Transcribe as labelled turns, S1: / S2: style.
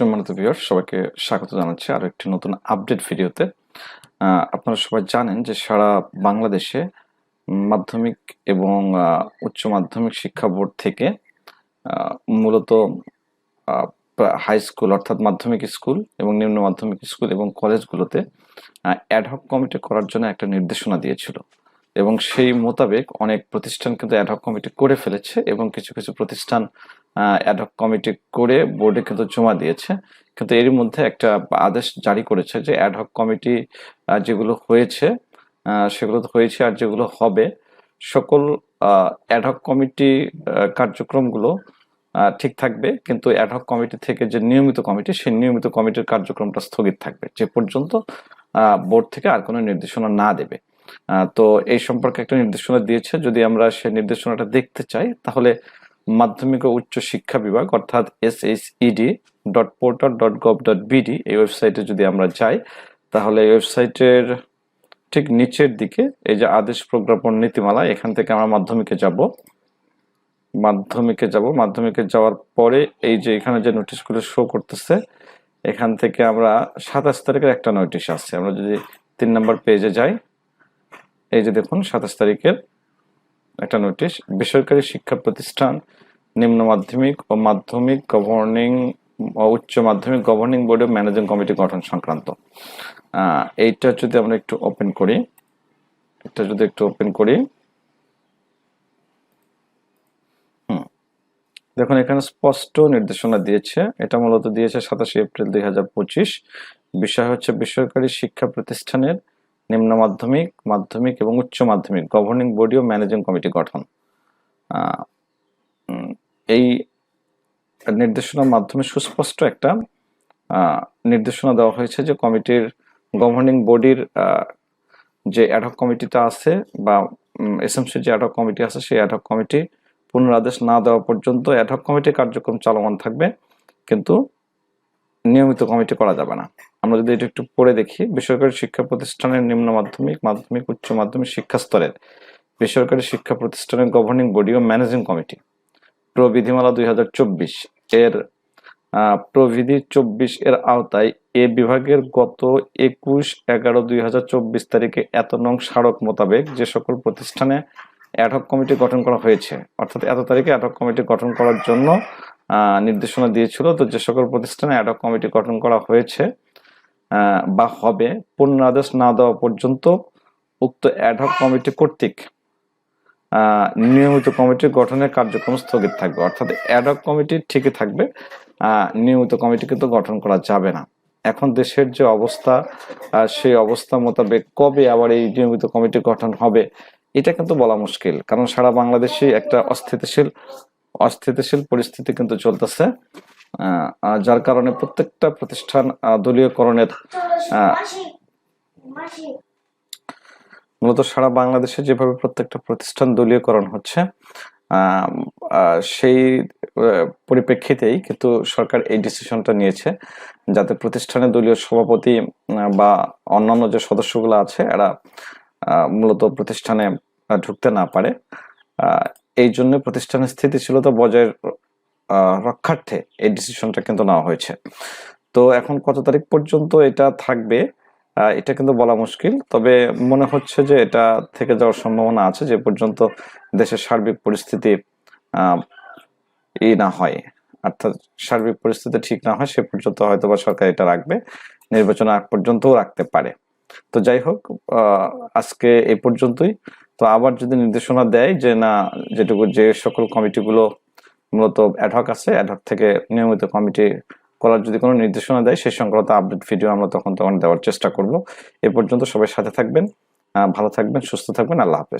S1: সম্মানিত ভিউয়ার সবাইকে স্বাগত জানাচ্ছি আরও একটি নতুন আপডেট ভিডিওতে আপনারা সবাই জানেন যে সারা বাংলাদেশে মাধ্যমিক এবং উচ্চ মাধ্যমিক শিক্ষা বোর্ড থেকে মূলত হাই স্কুল অর্থাৎ মাধ্যমিক স্কুল এবং নিম্ন মাধ্যমিক স্কুল এবং কলেজগুলোতে অ্যাডহক কমিটি করার জন্য একটা নির্দেশনা দিয়েছিল। এবং সেই মোতাবেক অনেক প্রতিষ্ঠান কিন্তু অ্যাডহক কমিটি করে ফেলেছে এবং কিছু কিছু প্রতিষ্ঠান অ্যাডহক কমিটি করে বোর্ডে কিন্তু জমা দিয়েছে। কিন্তু এর মধ্যে একটা আদেশ জারি করেছে যে অ্যাডহক কমিটি যেগুলো হয়েছে সেগুলো হয়েছে আর যেগুলো হবে, সকল অ্যাডহক কমিটি কার্যক্রমগুলো ঠিক থাকবে। কিন্তু অ্যাডহক কমিটি থেকে যে নিয়মিত কমিটি সেই নিয়মিত কমিটির কার্যক্রমটা স্থগিত থাকবে, যে পর্যন্ত বোর্ড থেকে আর কোনো নির্দেশনা না দেবে। তো এই সম্পর্কে একটা নির্দেশনা দিয়েছে। যদি আমরা সেই নির্দেশনাটা দেখতে চাই, তাহলে মাধ্যমিক ও উচ্চ শিক্ষা বিভাগ, অর্থাৎ S H ED dot portal dot gov dot BD এই ওয়েবসাইটে যদি আমরা যাই, তাহলে এই ওয়েবসাইটের ঠিক নিচের দিকে এই যে আদেশ প্রজ্ঞাপন নীতিমালা, এখান থেকে আমরা মাধ্যমিকে যাব। মাধ্যমিকে যাব। মাধ্যমিকে যাওয়ার পরে এই যে এখানে যে নোটিশগুলো শো করতেছে, এখান থেকে আমরা সাতাশ তারিখের একটা নোটিশ আছে। আমরা যদি তিন নম্বর পেজে যাই, এই যে দেখুন, সাতাশ তারিখের একটা নোটিশ বেসরকারি শিক্ষা প্রতিষ্ঠান, নিম্ন মাধ্যমিক ও মাধ্যমিক গভর্নিং উচ্চ মাধ্যমিক গভর্নিং বোর্ডে ম্যানেজিং কমিটি গঠন সংক্রান্ত। এইটা যদি আমরা একটু ওপেন করি, এটা যদি একটু ওপেন করি দেখুন এখানে স্পষ্ট নির্দেশনা দিয়েছে, এটা মূলত দিয়েছে সাতাশে এপ্রিল দুই হাজার পঁচিশ। বিষয় হচ্ছে বেসরকারি শিক্ষা প্রতিষ্ঠানের নিম্ন মাধ্যমিক মাধ্যমিক এবং উচ্চ মাধ্যমিক গভর্নিং বডি ও ম্যানেজিং কমিটি গঠন। এই নির্দেশনার মাধ্যমে সুস্পষ্ট একটা নির্দেশনা দেওয়া হয়েছে যে কমিটির গভর্নিং বডির যে অ্যাডহক কমিটিটা আছে বা এসএমসি যে অ্যাডহক কমিটি আছে সেই অ্যাডহক কমিটি পুনরাদেশ না দেওয়া পর্যন্ত অ্যাডহক কমিটির কার্যক্রম চলমান থাকবে, কিন্তু নিয়মিত কমিটি করা যাবে না। আমরা যদি এটা একটু পড়ে দেখি, বেসরকারি শিক্ষা প্রতিষ্ঠানের নিম্ন মাধ্যমিক মাধ্যমিক, উচ্চ মাধ্যমিক শিক্ষা স্তরের বেসরকারি শিক্ষা প্রতিষ্ঠানের গভর্নিং বডি ও ম্যানেজিং কমিটি প্রবিধিমালা দুই হাজার চব্বিশ এর প্রবিধি চব্বিশ এর আওতায় এ বিভাগের গত একুশ এগারো দুই তারিখে এত নং স্মারক মোতাবেক যে সকল প্রতিষ্ঠানে অ্যাডহক কমিটি গঠন করা হয়েছে, অর্থাৎ এত তারিখে অ্যাডহক কমিটি গঠন করার জন্য নির্দেশনা দিয়েছিল। তো যে সকল প্রতিষ্ঠানে অ্যাডহক কমিটি গঠন করা হয়েছে বা হবে। পুনরাদেশ না দেওয়া পর্যন্ত উক্ত অ্যাডহক কমিটি কর্তৃক নিয়মিত কমিটি গঠনের কার্যক্রম স্থগিত থাকবে। অর্থাৎ অ্যাডহক কমিটি ঠিকই থাকবে নিয়মিত কমিটি কিন্তু গঠন করা যাবে না। এখন দেশের যে অবস্থা সেই অবস্থা মোতাবেক কবে আবার এই নিয়মিত কমিটি গঠন হবে, এটা কিন্তু বলা মুশকিল। কারণ সারা বাংলাদেশে একটা অস্থিতিশীল অস্থিতিশীল পরিস্থিতি কিন্তু চলতেছে। যার কারণে প্রত্যেকটা প্রতিষ্ঠান দলীয়করণের মূলত সারা বাংলাদেশে যেভাবে প্রত্যেকটা প্রতিষ্ঠান দলীয়করণ হচ্ছে সেই পরিপ্রেক্ষিতেই কিন্তু সরকার এই ডিসিশনটা নিয়েছে যাতে প্রতিষ্ঠানে দলীয় সভাপতি বা অন্যান্য যে সদস্যগুলো আছে, এরা মূলত প্রতিষ্ঠানে ঢুকতে না পারে। এই জন্য প্রতিষ্ঠানের স্থিতিশীলতা বজায় রক্ষার্থে এই ডিসিশনটা কিন্তু নেওয়া হয়েছে। তো এখন কত তারিখ পর্যন্ত এটা থাকবে? এটা কিন্তু বলা মুশকিল। তবে মনে হচ্ছে যে এটা থেকে যাওয়ার সম্ভাবনা আছে যে পর্যন্ত দেশের সার্বিক পরিস্থিতি ই না হয়। অর্থাৎ সার্বিক পরিস্থিতি ঠিক না হয়, সে পর্যন্ত হয়তো বা সরকার এটা রাখবে। নির্বাচন আগ পর্যন্তও রাখতে পারে। তো যাই হোক আজকে এ পর্যন্তই। তো আবার যদি নির্দেশনা দেয় যে না, যেটুকু যে সকল কমিটিগুলো মূলত অ্যাডহক আছে। অ্যাডহক থেকে নিয়মিত কমিটি করার যদি কোনো নির্দেশনা দেয়, সেই সংক্রান্ত আপডেট ভিডিও আমরা তখন তখন দেওয়ার চেষ্টা করব। এ পর্যন্ত সবাই সাথে থাকবেন ভালো থাকবেন, সুস্থ থাকবেন, আল্লাহ হাফেজ।